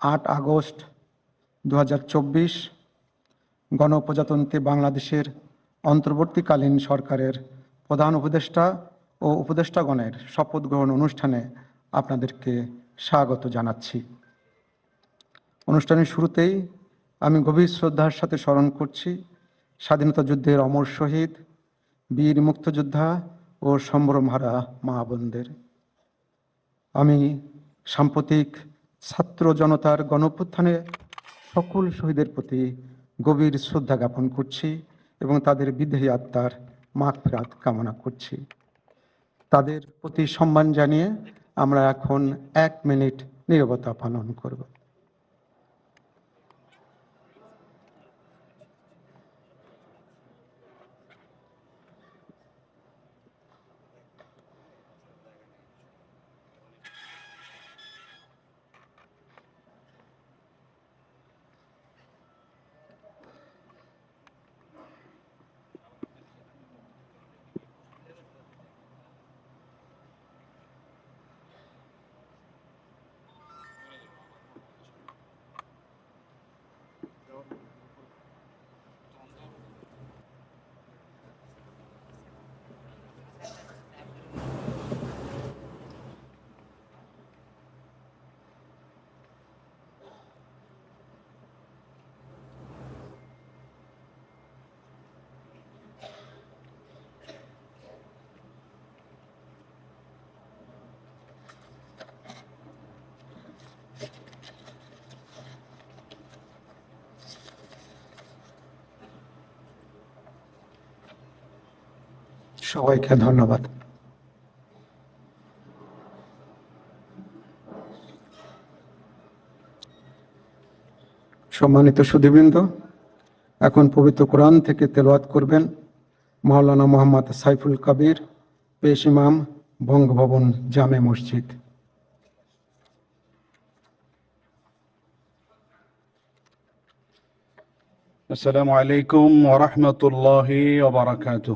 আট আগস্ট দু হাজার চব্বিশ গণপ্রজাতন্ত্রী বাংলাদেশের অন্তর্বর্তীকালীন সরকারের প্রধান উপদেষ্টা ও উপদেষ্টাগণের শপথ গ্রহণ অনুষ্ঠানে আপনাদেরকে স্বাগত জানাচ্ছি। অনুষ্ঠানের শুরুতেই আমি গভীর শ্রদ্ধার সাথে স্মরণ করছি স্বাধীনতা যুদ্ধের অমর শহীদ, বীর মুক্তযোদ্ধা ও সম্ভ্রমহারা মা বোনদের। আমি সাম্প্রতিক ছাত্র জনতার গণপ্রত্থানে সকল শহীদের প্রতি গভীর শ্রদ্ধা জ্ঞাপন করছি এবং তাদের বিদেহী আত্মার মাগফিরাত কামনা করছি। তাদের প্রতি সম্মান জানিয়ে আমরা এখন এক মিনিট নিরবতা পালন করব। সবাইকে ধন্যবাদ সম্মানিত সুধীবৃন্দ এখন পবিত্র কোরআন থেকে তেলাওয়াত করবেন মাওলানা মোহাম্মদ সাইফুল কবির পেশ ইমাম বঙ্গভবন জামে মসজিদ السلام عليكم ورحمة الله وبركاته.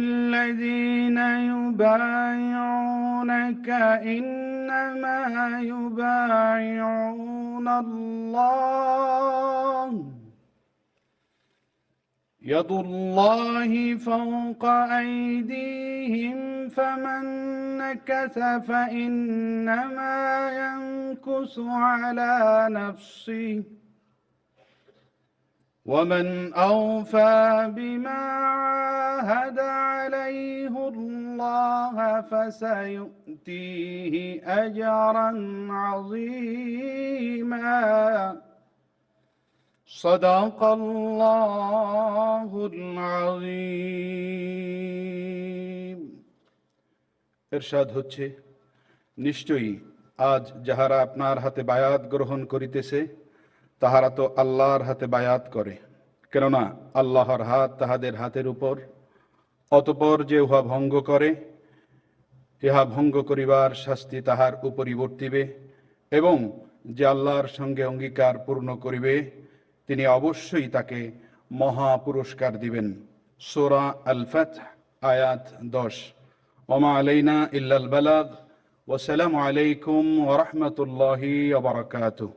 الذين يبايعونك إنما يبايعون الله. يد الله فوق أيديهم فمن نكث فإنما ينكث على نفسه. ومن أوفى بما عاهد عليه الله فسيؤتيه أجرا عظيما صدق الله العظيم এরশাদ হচ্ছে নিশ্চয়ই আজ যাহারা আপনার হাতে বায়াত গ্রহণ করিতেছে তাহারা তো আল্লাহর হাতে বায়াত করে, কেননা আল্লাহর হাত তাহাদের হাতের উপর। অতপর যে উহা ভঙ্গ করে, ইহা ভঙ্গ করিবার শাস্তি তাহার উপরই বর্তিবে, এবং যে আল্লাহর সঙ্গে অঙ্গীকার পূর্ণ করিবে, তিনি অবশ্যই তাকে মহা পুরস্কার দিবেন। সোরা আল ফাত আয়াত দশ। ওমা আলাইনা ইল্লাল বালাগ ওসালামু আলাইকুম ওরহমতুল্লাহি ওবরাকাতুহ